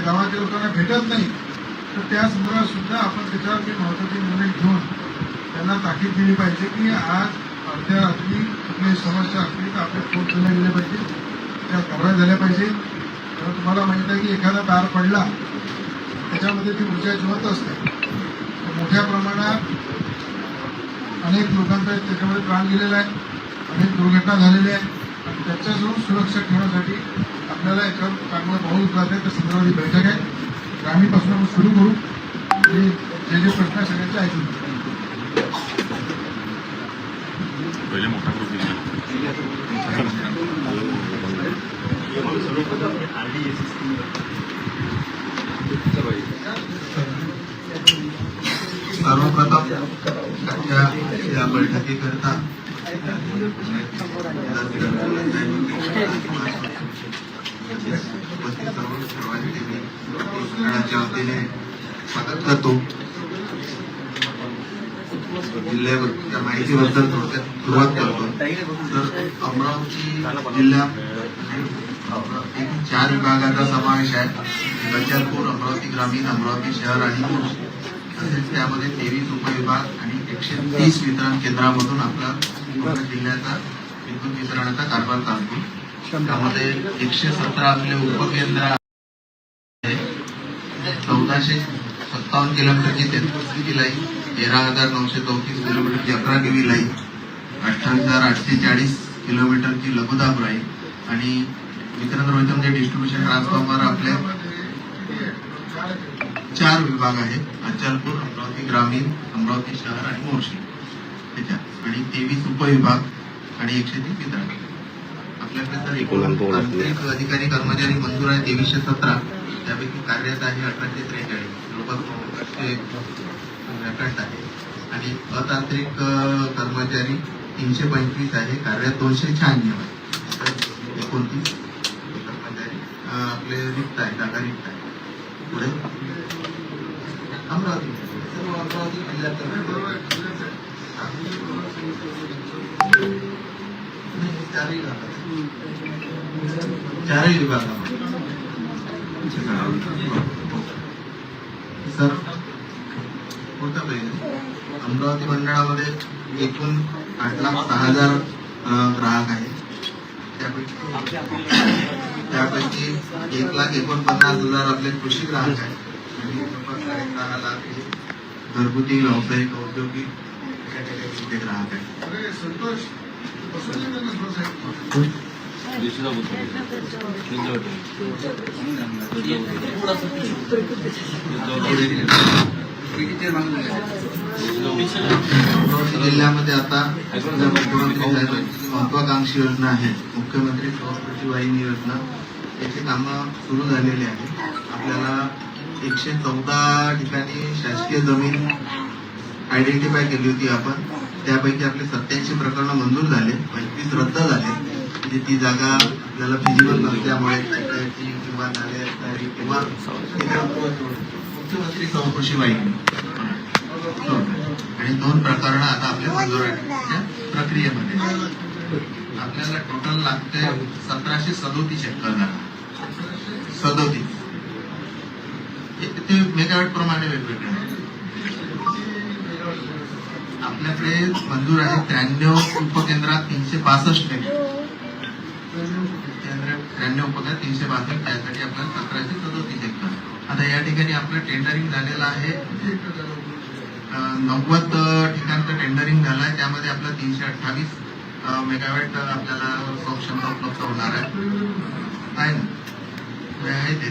म्हणजे त्या गावाच्या लोकांना भेटत नाही तर त्या संदर्भात सुद्धा आपण त्याच्यावर काही महत्त्वाचे निर्णय घेऊन त्यांना ताकीद दिली पाहिजे की आज अर्ध्या रात्री कुठली समस्या असली तर आपल्या फोन केले गेल्या पाहिजे त्या कव्हर झाल्या पाहिजे. तर तुम्हाला माहीत आहे की एखादा तार पडला त्याच्यामध्ये ती ऊर्जा जिवंत असते. तर मोठ्या प्रमाणात अनेक लोकांचा त्याच्यामध्ये प्राण गेलेला आहे अनेक दुर्घटना झालेल्या आहेत. आणि त्याच्याजवळ सुरक्षा ठेवण्यासाठी आपल्याला याच्यावर चांगलं पाऊल उचलायचं आहे त्या संदर्भात ही बैठक आहे. ग्रामीणपासून आपण सुरू करू. आणि जे जे प्रश्न सगळ्यांचे ऐकून. पहिले मोठा सर्वप्रथम या बैठकीकरता स्वागत करतो जिल्ह्याबद्दल माहितीबद्दल थोडक्यात सुरुवात करतो. तर अमरावती जिल्ह्यात एकूण चार विभागाचा समावेश आहे. बचालपूर अमरावती ग्रामीण अमरावती शहर आणि तसेच त्यामध्ये तेवीस उपविभाग आणि एकशे तीस वितरण केंद्रामधून आपला पूर्ण जिल्ह्याचा विद्युत वितरणाचा कारभार चालतो. त्यामध्ये एकशे सतरा आपले उपकेंद्र चौदाशे सत्तावन्न किलोमीटरची तेहतीस लाईन तेरा हजार नऊशे चौतीस किलोमीटरची अकरा केवी लाईन अठ्ठावीस हजार आठशे चाळीस किलोमीटरची लघुदाब लाईन आणि वितरण रोहित म्हणजे डिस्ट्रीब्युशन ट्रान्सफॉर्मर आपले चार विभाग आहेत अचलपूर अमरावती ग्रामीण अमरावती शहर आणि मोर्शी. त्याच्यात आणि तेवीस उपविभाग आणि एकशे तीस वितरण. आपल्याकडे तर एकूण तांत्रिक अधिकारी कर्मचारी मंजूर आहे तेवीसशे सतरा. त्यापैकी कार्यरत आहे अठराशे त्रेचाळीस. लोकल व्याकंट आहे आणि अतांत्रिक कर्मचारी तीनशे पंचवीस आहे. कार्यरत दोनशे शहाण्णव आहे. एकोणतीस कर्मचारी आपले रिक्त आहे जागा रिक्त आहे पुढे? अमरावती. सर्व अमरावती जिल्ह्यात चारही विभागात चारही विभागामध्ये. सर होतं पहिले अमरावती मंडळामध्ये एकूण आठ लाख सहा हजार ग्राहक आहेत. त्यापैकी त्यापैकी एक लाख एकोणपन्नास हजार आपले कृषी ग्राहक आहेत. आणि जवळपास साडेसहा लाख हे घरगुती व्यावसायिक औद्योगिक ग्राहक आहेत. संतोष जिल्ह्यामध्ये आता आपल्या मुख्यमंत्री महत्वाकांक्षी योजना आहे मुख्यमंत्री सहकृषी वाहिनी योजना याची कामं सुरू झालेली आहे आपल्याला एकशे चौदा ठिकाणी शासकीय जमीन आयडेंटिफाय केली होती आपण. त्यापैकी आपले सत्याऐंशी प्रकरणं मंजूर झाले पंचवीस रद्द झाले. म्हणजे ती जागा आपल्याला फिजिबल नसल्यामुळे किंवा किंवा मुख्यमंत्री सहकृषी वाहिनी आणि दोन प्रकरणं आता आपल्या मंजूर प्रक्रियेमध्ये. आपल्याला टोटल लागते सतराशे सदोतीस एकर जागा. सदोतीस. ते मेगावॅट प्रमाणे वेगवेगळे आपल्याकडे मंजूर आहे त्र्याण्णव उपकेंद्रात तीनशे पासष्ट आहे त्र्याण्णव उपकेंद्रात तीनशे बासष्ट त्यासाठी आपल्याला सतराशे सदोतीस एकर आता या ठिकाणी आपलं टेंडरिंग झालेलं आहे. नव्वद ठिकाणचं टेंडरिंग झालं आहे त्यामध्ये आपलं तीनशे अठ्ठावीस मेगावॅट आपल्याला क्षमता उपलब्ध होणार आहे ना? आहे ते.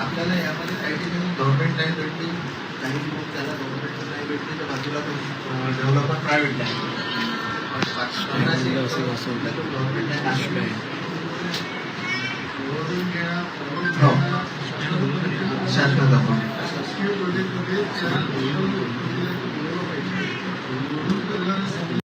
आपल्याला यामध्ये काही ठिकाणी गव्हर्नमेंट नाही भेटली काही त्याला गव्हर्नमेंट नाही भेटली तर बाजूला डेव्हलपर प्रायव्हेट आहे पंधराशे गव्हर्नमेंट आहे निवडून घ्या, निवडून हो. घ्या. शासनाचा पण शासकीय प्रोजेक्टमध्ये त्या लोकल प्रोजेक्टला बोलवलं पाहिजे. निवडून करणाऱ्या समिती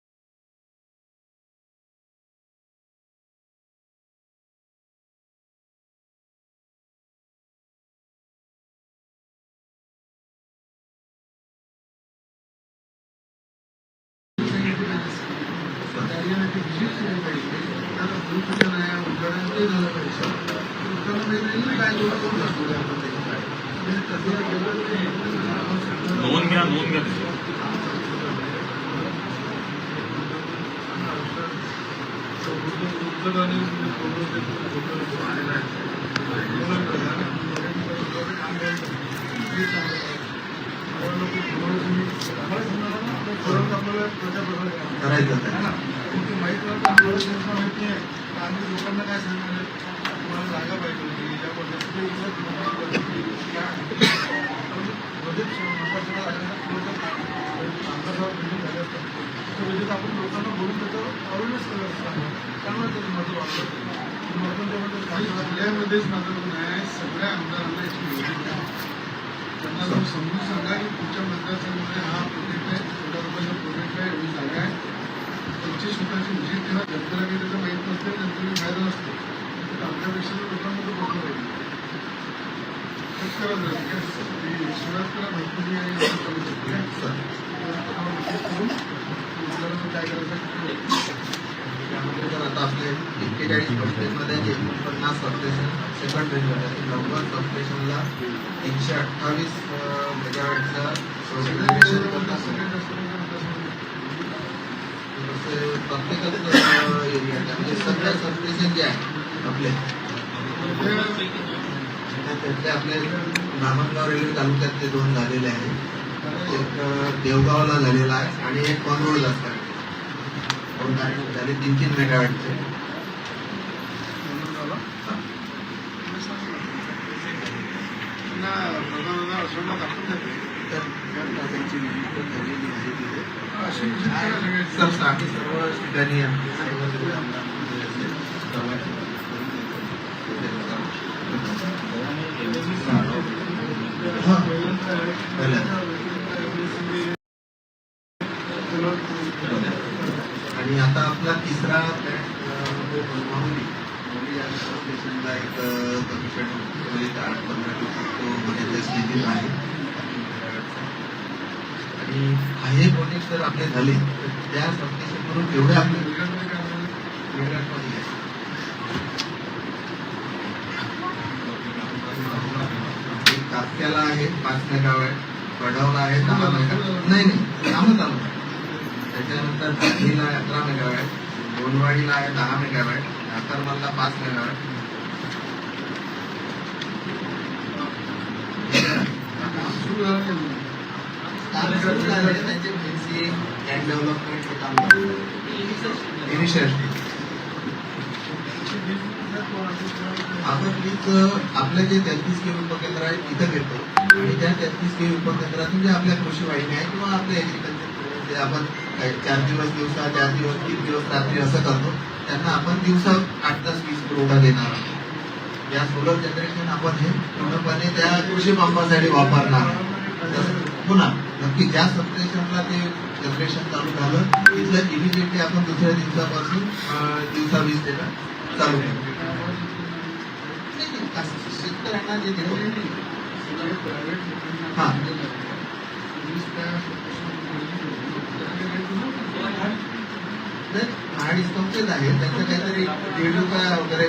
कार्यालयाची visit केली पाहिजे. त्याला भूमिपूजन आहे, उद्घाटन ते झालं पाहिजे. लोकांना माहिती नाही ना काय लोकं करू शकतो आपण त्याच्याकडे. म्हणजे तसं केलं तर नोंद घ्या नोंद घ्या. करायचं आहे. ना? तुमची माहिती. तर आम्ही लोकांना काय सांगणार जागा पाहिजे होती, या पद्धतीने इथं तुम्हाला पद्धती काय आहे? बजेट नफासुद्धा लागण्याचा थोडंसं अंदाजावर बिल्डिंग झाले असतात. तर बजेट आपण लोकांना बोलून त्याच्यावर अवेअरनेस करत असतात. त्यामुळे त्याचं माझं वाटतं. आपण त्यामध्ये काही जिल्ह्यामध्येच माझं म्हणणं आहे, सगळ्या आमदारांना याची माहिती द्या. त्यांना जाऊन समजून सांगा की तुमच्या मतदारसंघामध्ये हा प्रोजेक्ट आहे एवढ्या रुपयाचा प्रोजेक्ट आहे एवढी जागा आहे तुमची स्वतःची व्हिजिट ठेवा जनतेला काही त्याचं माहीत नसते जनतेला फायदा नसतो तर आमच्यापेक्षा तर लोकांमध्ये बघलं पाहिजे तेच करा जरा, ठीक आहे? ती सुरुवात करा माहिती आणि नंतर चालू करू, ठीक आहे? सर, आपण visit करू. आपल्याला काय करायचं आहे ते करू. त्यामध्ये जर आता आपले एक्केचाळीस सबस्टेशनमध्ये जे एकोणपन्नास सबस्टेशन सेकंड रेंज होते नव्वद सबस्टेशनला तीनशे अठ्ठावीस मेगावॅटचा सगळ्यांना करतात सगळ्यात जास्त म्हणजे मतदारसंघ तसे प्रत्येकच एरिया म्हणजे सगळ्या सबस्टेशन जे आहे आपले त्यातले आपले धामणगाव रेल्वे तालुक्यातले दोन झालेले आहेत. एक देवगावला झालेला आहे आणि एक आहे. दोन कार्यक्रम झाले तीन तीन मेगावॅटचे. म्हणून झालं. त्यांना प्रधानांना आश्रमात दाखवून देते. अशी visit करा सगळ्यांची. सर बाकी सर्व ठिकाणी आमचे सर्व जिल्हे आमदारांमध्ये असेल, हा. आणि आता आपला तिसरा म्हणजे या स्टेशनला एक कमिशन म्हणजे आठ पंधरा दिवसात तो स्थितीत आहे. आणि हे कोणी जर आपले झाले तर त्या सबस्टेशन करून एवढे आपले वेगळ्यामध्ये वेगळ्यामध्ये आहे. एक तारखेला आहे वडावला आहे दहा मेगावॅट नाही नाही कामं चालू आहे. त्याच्यानंतर धारणीला आहे अकरा मेगावॅट गोंदवाडीला आहे दहा मेगावॅट नाकरमलला पाच सुरू झाले त्यांचे डेव्हलपमेंट हे काम आहे. इनिशियल आपण वीज आपलं जे तेहतीस के उपकेंद्र आहे तिथं घेतो. आणि त्या तेहतीस के उपकेंद्रातून जे आपल्या कृषी वाहिनी आहे किंवा आपल्या एग्रिकल्चर जे आपण चार दिवस दिवसा चार दिवस तीन दिवस रात्री असं करतो त्यांना आपण दिवसा आठ तास वीज पुरवठा देणार आहोत. या सोलर जनरेशन आपण हे पूर्णपणे त्या कृषी पंपासाठी वापरणार आहोत. पुन्हा नक्की ज्या सबस्टेशनला ते जनरेशन चालू झालं तिथलं इमिजिएटली आपण दुसऱ्या दिवसापासून दिवसा वीज देणार. चालू शेतकऱ्यांना जे दिलं सगळे हा. डिस्काउंटचेच आहे त्यांचं काहीतरी दीड रुपया वगैरे